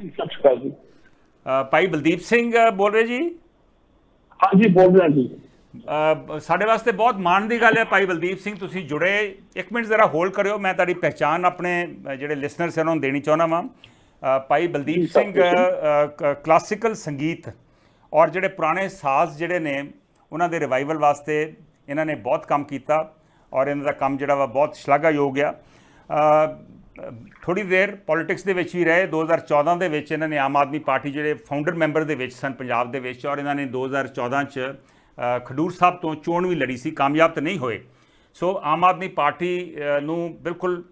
ਜੀ ਸਤਿ ਸ਼੍ਰੀ ਅਕਾਲ ਜੀ। ਭਾਈ ਬਲਦੀਪ ਸਿੰਘ ਬੋਲ ਰਹੇ ਜੀ? ਹਾਂਜੀ ਬੋਲ ਰਿਹਾ ਜੀ। ਸਾਡੇ ਵਾਸਤੇ ਬਹੁਤ ਮਾਣ ਦੀ ਗੱਲ ਹੈ ਭਾਈ ਬਲਦੀਪ ਸਿੰਘ ਤੁਸੀਂ ਜੁੜੇ। ਇੱਕ ਮਿੰਟ ਜ਼ਰਾ ਹੋਲਡ ਕਰਿਓ ਮੈਂ ਤੁਹਾਡੀ ਪਹਿਚਾਨ ਆਪਣੇ ਜਿਹੜੇ ਲਿਸਨਰਸ ਉਹਨਾਂ ਨੂੰ ਦੇਣੀ ਚਾਹੁੰਦਾ ਵਾਂ। ਭਾਈ ਬਲਦੀਪ ਸਿੰਘ ਕਲਾਸਿਕਲ ਸੰਗੀਤ ਔਰ ਜਿਹੜੇ ਪੁਰਾਣੇ ਸਾਜ਼ ਜਿਹੜੇ ਨੇ ਉਹਨਾਂ ਦੇ ਰਿਵਾਈਵਲ ਵਾਸਤੇ ਇਹਨਾਂ ਨੇ ਬਹੁਤ ਕੰਮ ਕੀਤਾ ਔਰ ਇਹਨਾਂ ਦਾ ਕੰਮ ਜਿਹੜਾ ਵਾ ਬਹੁਤ ਸ਼ਲਾਘਾਯੋਗ ਆ। ਥੋੜੀ ਦੇਰ ਪੋਲਿਟਿਕਸ ਦੇ ਵਿੱਚ ਵੀ ਰਹੇ। 2014 ਦੇ ਵਿੱਚ ਇਹਨਾਂ ਨੇ ਆਮ ਆਦਮੀ ਪਾਰਟੀ ਜਿਹੜੇ ਫਾਊਂਡਰ ਮੈਂਬਰ ਦੇ ਵਿੱਚ ਸਨ ਪੰਜਾਬ ਦੇ ਵਿੱਚ ਔਰ ਇਹਨਾਂ ਨੇ 2014 ਚ ਖਡੂਰ ਸਾਹਿਬ ਤੋਂ ਚੋਣ ਵੀ ਲੜੀ ਸੀ, ਕਾਮਯਾਬ ਤਾਂ ਨਹੀਂ ਹੋਏ। ਸੋ ਆਮ ਆਦਮੀ ਪਾਰਟੀ ਨੂੰ ਬਿਲਕੁਲ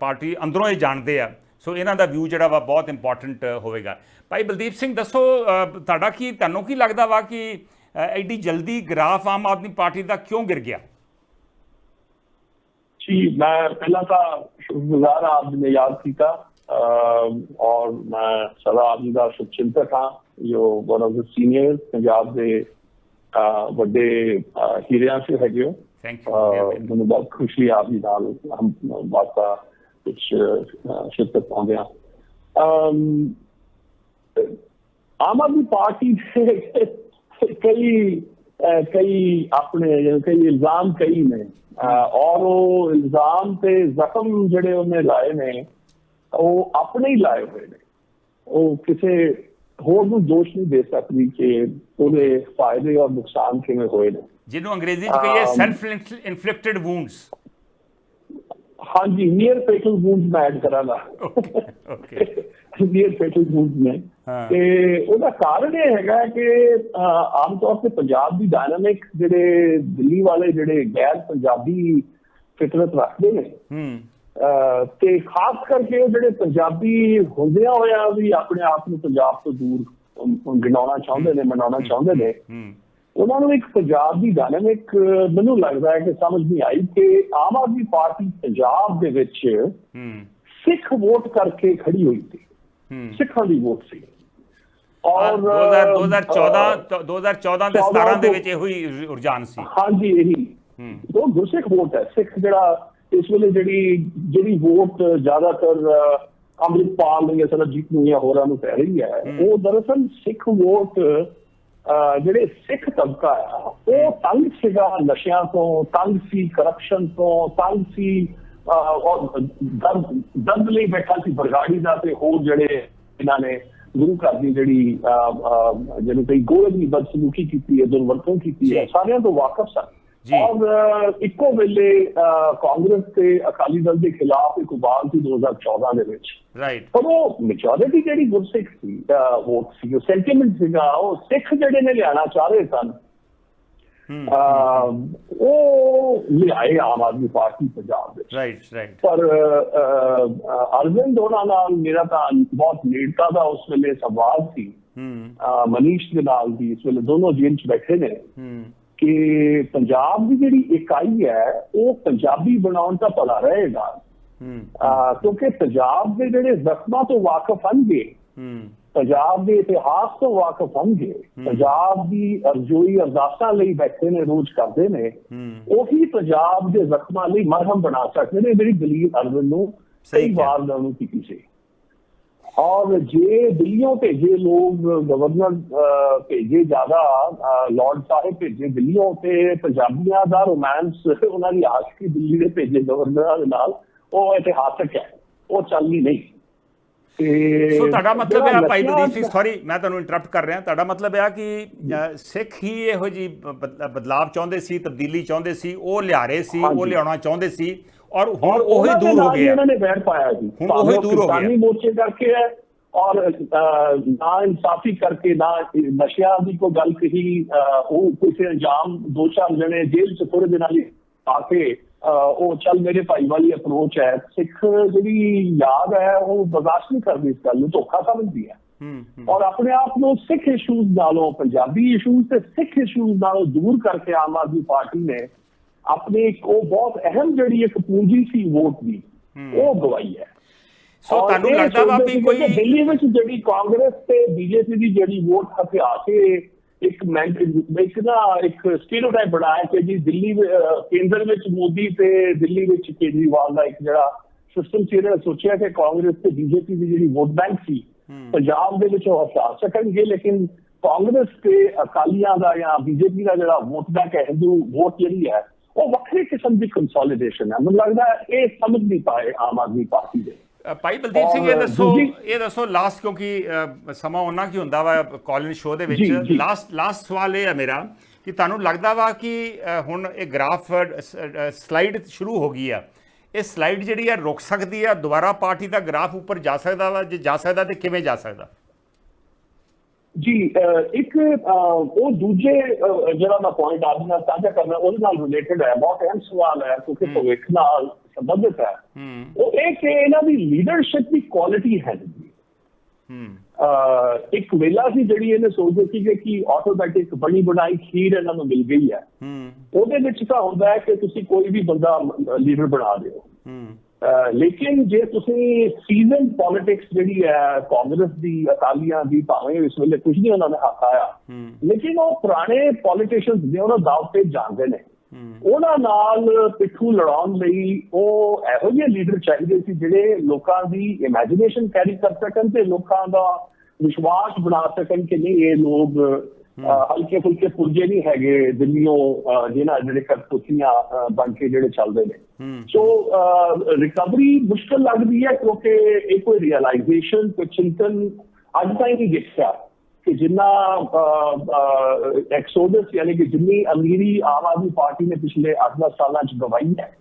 ਪਾਰਟੀ ਅੰਦਰੋਂ ਹੀ ਜਾਣਦੇ ਆ। ਸੋ ਇਹਨਾਂ ਦਾ ਵਿਊ ਜਿਹੜਾ ਵਾ ਬਹੁਤ ਇੰਪੋਰਟੈਂਟ ਹੋਵੇਗਾ। ਭਾਈ ਬਲਦੀਪ ਸਿੰਘ, ਦੱਸੋ ਤੁਹਾਡਾ ਕੀ, ਤੁਹਾਨੂੰ ਕੀ ਲੱਗਦਾ ਵਾ ਕਿ ਐਡੀ ਜਲਦੀ ਗ੍ਰਾਫ ਆਮ ਆਦਮੀ ਪਾਰਟੀ ਦਾ ਕਿਉਂ ਗਿਰ ਗਿਆ? जी मैं पहला का शुक्रगुजार आपने याद किया और मैं सदा आपका शुभचिंतक हाँ जो one of the senior Punjab के वे हीरिया से है मैं बहुत खुशी आप जी नाल। हम वास्ता कुछ शिरकत पाते हैं। आम आदमी पार्टी से कई ਜਿਵੇਂ ਕਈ ਇਲਜ਼ਾਮ ਕਈ ਨੇ। ਅਹ, ਔਰ ਉਹ ਇਲਜ਼ਾਮ ਤੇ ਜ਼ਖਮ ਜਿਹੜੇ ਉਹਨੇ ਲਾਏ ਨੇ ਉਹ ਆਪਣੇ ਹੀ ਲਾਏ ਹੋਏ ਨੇ। ਉਹ ਕਿਸੇ ਹੋਰ ਨੂੰ ਦੋਸ਼ ਨਹੀਂ ਦੇ ਸਕਦੀ ਕਿ ਉਹਦੇ ਫਾਇਦੇ ਔਰ ਨੁਕਸਾਨ ਕਿਵੇਂ ਹੋਏ ਨੇ। ਜਿਹਨੂੰ ਅੰਗਰੇਜ਼ੀ ਚ ਕਹੀਏ ਸੈਲਫ ਇਨਫਲਿਕਟਡ ਵੂਨਡਸ ਹਾਂਜੀ ਨੀਅਰ ਫੇਟਲ ਵੂਨਸ ਮੈਂ ਐਡ ਕਰਾਂਗਾ। ਓਕੇ ਨੀਅਰ ਫੇਟਲ ਵੂਨਸ ਹਾਂ। ਤੇ ਉਹਦਾ ਕਾਰਨ ਇਹ ਹੈਗਾ ਕਿ ਆਮ ਤੌਰ ਤੇ ਪੰਜਾਬ ਦੀ ਡਾਇਨਾਮਿਕ ਜਿਹੜੇ ਦਿੱਲੀ ਵਾਲੇ ਜਿਹੜੇ ਗੈਰ ਪੰਜਾਬੀ ਫਿਤਰਤ ਰੱਖਦੇ ਨੇ ਹੂੰ। ਤੇ ਖਾਸ ਕਰਕੇ ਉਹ ਜਿਹੜੇ ਪੰਜਾਬੀ ਹੁੰਦਿਆਂ ਹੋਇਆ ਵੀ ਆਪਣੇ ਆਪ ਨੂੰ ਪੰਜਾਬ ਤੋਂ ਦੂਰ ਗਿਣਾਉਣਾ ਚਾਹੁੰਦੇ ਨੇ ਮਨਾਉਣਾ ਚਾਹੁੰਦੇ ਨੇ ਹੂੰ। ਉਹਨਾਂ ਨੂੰ ਇੱਕ ਪੰਜਾਬ ਦੀ ਡਾਇਨਾਮਿਕ ਮੈਨੂੰ ਲੱਗਦਾ ਹੈ ਕਿ ਸਮਝ ਨਹੀਂ ਆਈ ਕਿ ਆਮ ਆਦਮੀ ਪਾਰਟੀ ਪੰਜਾਬ ਦੇ ਵਿੱਚ ਹੂੰ। ਸਿੱਖ ਵੋਟ ਕਰਕੇ ਖੜੀ ਹੋਈ ਸੀ। ਹੂੰ। ਸਿੱਖਾਂ ਦੀ ਵੋਟ ਸੀ। ਔਰ ਔਰ 2014 ਅਹ, 2014 ਤੇ 17 ਦੇ ਵਿੱਚ ਇਹੋ ਹੀ ਰੁਝਾਨ ਸੀ। ਹਾਂਜੀ ਇਹੀ। ਉਹ ਗੁਰਸਿੱਖ ਵੋਟ ਹੈ। ਸਿੱਖ ਜਿਹੜਾ ਇਸ ਵੇਲੇ ਜਿਹੜੀ ਜਿਹੜੀ ਵੋਟ ਜ਼ਿਆਦਾਤਰ ਅੰਮ੍ਰਿਤਪਾਲ ਨੂੰ ਜਾਂ ਸਰਬਜੀਤ ਨੂੰ ਜਾਂ ਹੋਰਾਂ ਨੂੰ ਪੈ ਰਹੀ ਹੈ ਉਹ ਦਰਅਸਲ ਸਿੱਖ ਵੋਟ ਜਿਹੜੇ ਸਿੱਖ ਤਬਕਾ ਆ ਉਹ ਤੰਗ ਸੀਗਾ ਨਸ਼ਿਆਂ ਤੋਂ ਤੰਗ ਸੀ ਕਰਪਸ਼ਨ ਤੋਂ ਤੰਗ ਸੀ ਔਰ ਦਰਦ ਲਈ ਬੈਠਾ ਸੀ ਬਰਗਾੜੀ ਦਾ ਤੇ ਹੋਰ ਜਿਹੜੇ ਇਹਨਾਂ ਨੇ ਗੁਰੂ ਘਰ ਦੀ ਜਿਹੜੀ ਜਿਹਨੂੰ ਕਈ ਗੋਲ ਦੀ ਬਦਸਲੂਕੀ ਕੀਤੀ ਹੈ ਦੁਰਵਰਤੋਂ ਕੀਤੀ ਹੈ। ਸਾਰਿਆਂ ਤੋਂ ਵਾਕਿਫ ਸਨ ਜੀ। ਔਰ ਇੱਕੋ ਵੇਲੇ ਕਾਂਗਰਸ ਤੇ ਅਕਾਲੀ ਦਲ ਦੇ ਖਿਲਾਫ ਇੱਕ ਉਬਾਲ ਸੀ 2014 ਦੇ ਵਿੱਚ ਰਾਈਟ ਪਰ ਉਹ ਮੈਜੋਰਿਟੀ ਜਿਹੜੀ ਗੁਰਸਿੱਖ ਸੀ ਵੋਟ ਸੀ ਉਹ ਸੈਂਟੀਮੈਂਟ ਸੀਗਾ ਉਹ ਸਿੱਖ ਜਿਹੜੇ ਨੇ ਲਿਆਣਾ ਚਾਹ ਰਹੇ ਸਨ ਉਹ ਲਿਆਏ ਆਮ ਆਦਮੀ ਪਾਰਟੀ ਪੰਜਾਬ ਵਿੱਚ। ਰਾਈਟ ਰਾਈਟ ਪਰ ਅਰਵਿੰਦ ਉਹਨਾਂ ਨਾਲ ਮੇਰਾ ਤਾਂ ਬਹੁਤ ਨੇੜਤਾ ਦਾ ਉਸ ਵੇਲੇ ਸੰਵਾਦ ਸੀ। ਮਨੀਸ਼ ਦੇ ਨਾਲ ਵੀ ਇਸ ਵੇਲੇ ਦੋਨੋਂ ਜੇਲ੍ਹ 'ਚ ਬੈਠੇ ਨੇ। ਕਿ ਪੰਜਾਬ ਦੀ ਜਿਹੜੀ ਇਕਾਈ ਹੈ ਉਹ ਪੰਜਾਬੀ ਬਣਾਉਣ ਦਾ ਭਲਾ ਰਹੇਗਾ। ਕਿਉਂਕਿ ਪੰਜਾਬ ਦੇ ਜਿਹੜੇ ਜ਼ਖਮਾਂ ਤੋਂ ਵਾਕਿਫ ਹਨਗੇ ਹੂੰ। ਪੰਜਾਬ ਦੇ ਇਤਿਹਾਸ ਤੋਂ ਵਾਕਿਫ ਹਨਗੇ ਪੰਜਾਬ ਦੀ ਅਰਜ਼ੋਈ ਅਰਦਾਸਾਂ ਲਈ ਬੈਠੇ ਨੇ ਰੋਜ਼ ਕਰਦੇ ਨੇ ਉਹੀ ਪੰਜਾਬ ਦੇ ਜ਼ਖਮਾਂ ਲਈ ਮਰਹਮ ਬਣਾ ਸਕਦੇ ਨੇ ਜਿਹੜੀ ਦਲੀਲ ਅਰਵਿੰਦ ਨੂੰ ਸਹੀ। ਵਾਰ ਨੂੰ ਕੀਤੀ ਸੀ। ਔਰ ਜੇ ਦਿੱਲੀੋਂ ਭੇਜੇ ਲੋਕ ਗਵਰਨਰ ਭੇਜੇ ਜ਼ਿਆਦਾ ਲਾਰਡ ਸਾਹਿਬ ਭੇਜੇ ਦਿੱਲੀੋਂ ਤੇ ਪੰਜਾਬੀਆਂ ਦਾ ਰੋਮਾਂਸ ਉਹਨਾਂ ਦੀ ਆਸ਼ਕੀ ਦਿੱਲੀ ਦੇ ਭੇਜੇ ਗਵਰਨਰਾਂ ਨਾਲ ਉਹ ਇਤਿਹਾਸਕ ਹੈ ਉਹ ਚੱਲਣੀ ਨਹੀਂ। ਤੇ ਸੋ ਤੁਹਾਡਾ ਮਤਲਬ ਹੈ ਭਾਈ ਬਲਦੀਪ ਸਿੰਘ ਸੌਰੀ ਮੈਂ ਤੁਹਾਨੂੰ ਇੰਟਰਰਪਟ ਕਰ ਰਿਹਾ ਤੁਹਾਡਾ ਮਤਲਬ ਹੈ ਕਿ ਸਿੱਖ ਹੀ ਇਹੋ ਜੀ ਬਦਲਾਵ ਚਾਹੁੰਦੇ ਸੀ ਤਬਦੀਲੀ ਚਾਹੁੰਦੇ ਸੀ ਉਹ ਲਿਆ ਰਹੇ ਸੀ ਉਹ। ਲਿਆਉਣਾ ਚਾਹੁੰਦੇ ਸੀ ਔਰ ਹੁਣ ਉਹੀ ਦੂਰ ਹੋ ਗਿਆ ਇਹਨਾਂ ਨੇ ਬੈਠ ਪਾਇਆ ਜੀ ਹੁਣ ਉਹੀ ਦੂਰ ਹੋ ਗਿਆ। ਕਿਸਾਨੀ ਮੋਰਚੇ ਕਰਕੇ ਹੈ ਔਰ ਨਾ ਇਨਸਾਫੀ ਕਰਕੇ ਨਾ ਨਸ਼ਿਆਂ ਦੀ ਕੋਈ ਗੱਲ ਕਹੀ ਉਹ ਕਿਸੇ ਅੰਜਾਮ ਦੋ ਚਾਰ ਜਣੇ ਜੇਲ੍ਹ ਚ ਥੋੜੇ ਦਿਨਾਂ ਲਈ ਆ ਕੇ ਉਹ ਚੱਲ ਮੇਰੇ ਭਾਈ ਵਾਲੀ ਅਪਰੋਚ ਹੈ। ਸਿੱਖ ਜਿਹੜੀ ਯਾਦ ਹੈ ਉਹ ਬਰਦਾਸ਼ਤ ਨਹੀਂ ਕਰਦੀ ਇਸ ਗੱਲ ਨੂੰ ਧੋਖਾ ਸਮਝਦੀ ਹੈ। ਔਰ ਆਪਣੇ ਆਪ ਨੂੰ ਸਿੱਖ ਇਸ਼ੂਜ਼ ਨਾਲੋਂ ਪੰਜਾਬੀ ਇਸ਼ੂਜ਼ ਤੇ ਸਿੱਖ ਇਸ਼ੂਜ਼ ਨਾਲੋਂ ਦੂਰ ਕਰਕੇ ਆਮ ਆਦਮੀ ਪਾਰਟੀ ਨੇ ਆਪਣੇ ਉਹ ਬਹੁਤ ਅਹਿਮ ਜਿਹੜੀ ਇੱਕ ਪੂੰਜੀ ਸੀ ਵੋਟ ਦੀ ਉਹ ਗਵਾਈ ਹੈ। ਸੋ ਤੁਹਾਨੂੰ ਲੱਗਦਾ ਵਾ ਵੀ ਕੋਈ ਦਿੱਲੀ ਵਿੱਚ ਜਿਹੜੀ ਕਾਂਗਰਸ ਤੇ ਬੀਜੇਪੀ ਦੀ ਜਿਹੜੀ ਵੋਟ ਹਥਿਆ ਕੇ ਇੱਕ ਮੈਂਟ ਇੱਕ ਨਾ ਇੱਕ ਸਟੀਰੀਓਟਾਈਪ ਬਣਾਇਆ ਕਿ ਜੀ ਦਿੱਲੀ ਕੇਂਦਰ ਵਿੱਚ ਮੋਦੀ ਤੇ ਦਿੱਲੀ ਵਿੱਚ ਕੇਜਰੀਵਾਲ ਦਾ ਇੱਕ ਜਿਹੜਾ ਸਿਸਟਮ ਸੀ ਇਹਨਾਂ ਸੋਚਿਆ ਕਿ ਕਾਂਗਰਸ ਤੇ ਬੀਜੇਪੀ ਦੀ ਜਿਹੜੀ ਵੋਟ ਬੈਂਕ ਸੀ ਪੰਜਾਬ ਦੇ ਵਿੱਚ ਉਹ ਹਸਾ ਸਕਣਗੇ ਲੇਕਿਨ ਕਾਂਗਰਸ ਤੇ ਅਕਾਲੀਆਂ ਦਾ ਜਾਂ ਬੀਜੇਪੀ ਦਾ ਜਿਹੜਾ ਵੋਟ ਬੈਂਕ ਹੈ ਹਿੰਦੂ ਵੋਟ ਜਿਹੜੀ ਹੈ ਉਹ ਵੱਖਰੀ ਕਿਸਮ ਦੀ ਕੰਸੋਲੀਡੇਸ਼ਨ ਹੈ। ਮੈਨੂੰ ਲੱਗਦਾ ਇਹ ਸਮਝ ਨਹੀਂ ਪਾਏ ਆਮ ਆਦਮੀ ਪਾਰਟੀ ਦੇ। ਭਾਈ ਬਲਦੀਪ ਸਿੰਘ ਇਹ ਦੱਸੋ ਇਹ ਦੱਸੋ ਲਾਸਟ ਕਿਉਂਕਿ ਸਮਾਂ ਉਹਨਾਂ ਕੀ ਹੁੰਦਾ ਵਾ ਕਾਲਿਨ ਸ਼ੋਅ ਦੇ ਵਿੱਚ। ਲਾਸਟ ਲਾਸਟ ਸਵਾਲ ਇਹ ਹੈ ਮੇਰਾ ਕਿ ਤੁਹਾਨੂੰ ਲੱਗਦਾ ਵਾ ਕਿ ਹੁਣ ਇਹ ਗ੍ਰਾਫ ਸਲਾਈਡ ਸ਼ੁਰੂ ਹੋ ਗਈ ਆ। ਇਹ ਸਲਾਈਡ ਜਿਹੜੀ ਆ ਰੁਕ ਸਕਦੀ ਆ? ਦੁਬਾਰਾ ਪਾਰਟੀ ਦਾ ਗ੍ਰਾਫ ਉੱਪਰ ਜਾ ਸਕਦਾ ਵਾ? ਜੇ ਜਾ ਸਕਦਾ ਤੇ ਕਿਵੇਂ ਜਾ ਸਕਦਾ? ਜੀ ਇੱਕ ਉਹ ਦੂਜੇ ਜਿਹੜਾ ਮੈਂ ਪੁਆਇੰਟ ਆਪ ਨਾਲ ਸਾਂਝਾ ਕਰਨਾ ਉਹਦੇ ਨਾਲ ਰਿਲੇਟਡ ਹੈ ਬਹੁਤ ਅਹਿਮ ਸਵਾਲ ਹੈ ਕਿਉਂਕਿ ਭਵਿੱਖ ਨਾਲ ਸੰਬੰਧਿਤ ਹੈ। ਉਹ ਇਹ ਕਿ ਇਹਨਾਂ ਦੀ ਲੀਡਰਸ਼ਿਪ ਦੀ ਕੁਆਲਿਟੀ ਹੈ ਨਹੀਂ ਹੂੰ। ਅਹ ਇੱਕ ਵੇਲਾ ਸੀ ਜਿਹੜੀ ਇਹਨੇ ਸੋਚਦੇ ਸੀਗੇ ਕਿ ਆਟੋਮੈਟਿਕ ਬਣੀ ਬਣਾਈ ਖੀਰ ਇਹਨਾਂ ਨੂੰ ਮਿਲ ਗਈ ਹੈ। ਉਹਦੇ ਵਿੱਚ ਤਾਂ ਹੁੰਦਾ ਹੈ ਕਿ ਤੁਸੀਂ ਕੋਈ ਵੀ ਬੰਦਾ ਲੀਡਰ ਬਣਾ ਦਿਓ। ਹੂੰ। ਅਹ ਲੇਕਿਨ ਜੇ ਤੁਸੀਂ ਸੀਜ਼ਨ ਪੋਲਿਟਿਕਸ ਜਿਹੜੀ ਹੈ ਕਾਂਗਰਸ ਦੀ ਅਕਾਲੀਆਂ ਦੀ ਭਾਵੇਂ ਇਸ ਵੇਲੇ ਕੁਝ ਨਹੀਂ ਉਹਨਾਂ ਨੇ ਹੱਥ ਆਇਆ ਲੇਕਿਨ ਉਹ ਪੁਰਾਣੇ ਪੋਲੀਟੀਸ਼ੀਅਨਸ ਨੇ ਉਹਨਾਂ ਦਾਅਵ ਤੇ ਜਾਂਦੇ ਨੇ ਉਹਨਾਂ ਨਾਲ ਪਿੱਠੂ ਲੜਾਉਣ ਲਈ ਉਹ ਇਹੋ ਜਿਹੇ ਲੀਡਰ ਚਾਹੀਦੇ ਸੀ ਜਿਹੜੇ ਲੋਕਾਂ ਦੀ ਇਮੇਜਿਨੇਸ਼ਨ ਕੈਰੀ ਕਰ ਸਕਣ ਤੇ ਲੋਕਾਂ ਦਾ ਵਿਸ਼ਵਾਸ ਬਣਾ ਸਕਣ ਕਿ ਨਹੀਂ ਇਹ ਲੋਕ ਹਲਕੇ ਫੁਲਕੇ ਪੁਰਜੇ ਨਹੀਂ ਹੈਗੇ ਦਿੱਲੀੋਂ ਜਿਹਨਾਂ ਜਿਹੜੇ ਕਰਤੂਤੀਆਂ ਬਣ ਕੇ ਜਿਹੜੇ ਚੱਲਦੇ ਨੇ। ਸੋ ਰਿਕਵਰੀ ਮੁਸ਼ਕਲ ਲੱਗਦੀ ਹੈ ਕਿਉਂਕਿ ਇਹ ਕੋਈ ਰਿਅਲਾਈਜੇਸ਼ਨ ਕੋਈ ਚਿੰਤਨ ਅੱਜ ਤਾਈਂ ਨਹੀਂ ਦਿਖਿਆ ਕਿ ਜਿੰਨਾ ਐਕਸੋਡਸ ਯਾਨੀ ਕਿ ਜਿੰਨੀ ਅਮੀਰੀ ਆਮ ਆਦਮੀ ਪਾਰਟੀ ਨੇ ਪਿਛਲੇ 8-10 ਸਾਲਾਂ ਚ ਗਵਾਈ ਹੈ।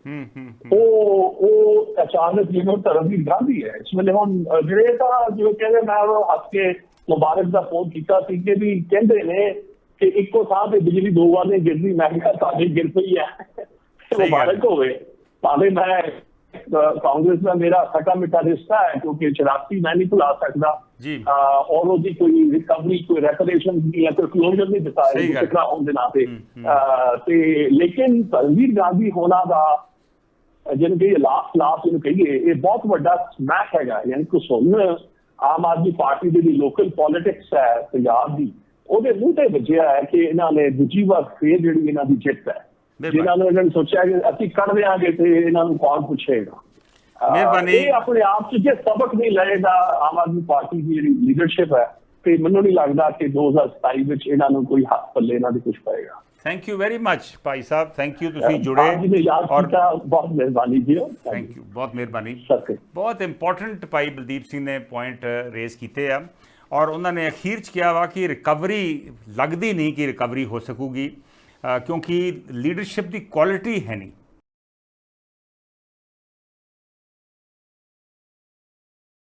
ਉਹ ਉਹ ਅਚਾਨਕ ਜਿਹਨੂੰ ਧਰਮਵੀਰ ਗਾਂਧੀ ਹੈ ਇਸ ਵੇਲੇ ਹੁਣ ਜਿਹੜੇ ਤਾਂ ਜਿਵੇਂ ਕਹਿੰਦੇ ਮੈਂ ਉਹ ਹੱਸ ਕੇ ਮੁਬਾਰਕ ਦਾ ਫੋਨ ਕੀਤਾ ਸੀ ਕਿ ਵੀ ਕਹਿੰਦੇ ਨੇ ਕਿ ਇੱਕੋ ਥਾਂ ਤੇ ਬਿਜਲੀ ਦੋ ਵਾਰ ਨਹੀਂ ਗਿਰਦੀ। ਮੈਂ ਕਿਹਾ ਸਾਡੇ ਗਿਰ ਪਈ ਹੈ। ਮੁਬਾਰਕ ਹੋਵੇ। ਭਾਵੇਂ ਮੈਂ ਕਾਂਗਰਸ ਦਾ ਮੇਰਾ ਖੱਟਾ ਮਿੱਠਾ ਰਿਸ਼ਤਾ ਹੈ ਕਿਉਂਕਿ 84 ਮੈਂ ਨਹੀਂ ਭੁਲਾ ਸਕਦਾ। ਜੀ। ਔਰ ਉਹਦੀ ਕੋਈ ਰਿਕਵਰੀ ਕੋਈ ਰੈਪਰੇਸ਼ਨ ਜਾਂ ਕੋਈ ਕਲੋਜ਼ਰ ਨਹੀਂ ਦਿੱਤਾ ਸਹੀ ਹੈ। ਟਕਰਾ ਹੋਣ ਦੇ ਨਾਤੇ ਤੇ। ਲੇਕਿਨ ਧਰਮਵੀਰ ਗਾਂਧੀ ਹੋਣਾ ਦਾ ਜਿਹਨੂੰ ਕਿ ਲਾਸਟ ਲਾਸਟ ਇਹਨੂੰ ਕਹੀਏ ਇਹ ਬਹੁਤ ਵੱਡਾ ਸਮੈਕ ਹੈਗਾ। ਯਾਨੀ ਕਿ ਸੁਣ ਆਮ ਆਦਮੀ ਪਾਰਟੀ ਦੀ ਜਿਹੜੀ ਲੋਕਲ ਪੋਲਿਟਿਕਸ ਹੈ ਪੰਜਾਬ ਦੀ ਉਹਦੇ ਮੂੰਹ ਤੇ ਵੱਜਿਆ ਹੈ ਕਿ ਇਹਨਾਂ ਨੇ ਦੂਜੀ ਵਾਰ ਫੇਰ ਜਿਹੜੀ ਇਹਨਾਂ ਦੀ ਜਿੱਤ ਹੈ। ਜਿਨ੍ਹਾਂ ਨੂੰ ਇਹਨਾਂ ਨੇ ਸੋਚਿਆ ਕਿ ਅਸੀਂ ਕਰ ਦਿਆਂਗੇ ਤੇ ਇਹਨਾਂ ਨੂੰ ਕੌਣ ਪੁੱਛੇਗਾ ਮਿਹਰਬਾਨੀ। ਇਹ ਆਪਣੇ ਆਪ 'ਚ ਜੇ ਸਬਕ ਨਹੀਂ ਲਏਗਾ ਆਮ ਆਦਮੀ ਪਾਰਟੀ ਦੀ ਜਿਹੜੀ ਲੀਡਰਸ਼ਿਪ ਹੈ ਤੇ ਮੈਨੂੰ ਨਹੀਂ ਲੱਗਦਾ ਕਿ 2027 ਵਿੱਚ ਇਹਨਾਂ ਨੂੰ ਕੋਈ ਹੱਥ ਪੱਲੇ ਇਹਨਾਂ ਦੇ ਕੁਝ ਪਏਗਾ thank you very much Bhai Sahib thank you ਤੁਸੀਂ ਜੁੜੇ ਔਰ ਬਹੁਤ ਮਿਹਰਬਾਨੀ ਜੀ। ਥੈਂਕ ਯੂ ਬਹੁਤ ਮਿਹਰਬਾਨੀ। ਬਹੁਤ ਇੰਪੋਰਟੈਂਟ ਭਾਈ ਬਲਦੀਪ ਸਿੰਘ ਨੇ ਪੁਆਇੰਟ ਰੇਜ਼ ਕੀਤੇ ਆ ਔਰ ਉਹਨਾਂ ਨੇ ਅਖੀਰ ਚ ਕਿਹਾ ਵਾ ਕਿ ਰਿਕਵਰੀ ਲੱਗਦੀ ਨਹੀਂ ਕਿ ਰਿਕਵਰੀ ਹੋ ਸਕੂਗੀ। ਕਿਉਂਕਿ ਲੀਡਰਸ਼ਿਪ ਦੀ ਕੁਆਲਿਟੀ ਹੈ ਨਹੀਂ।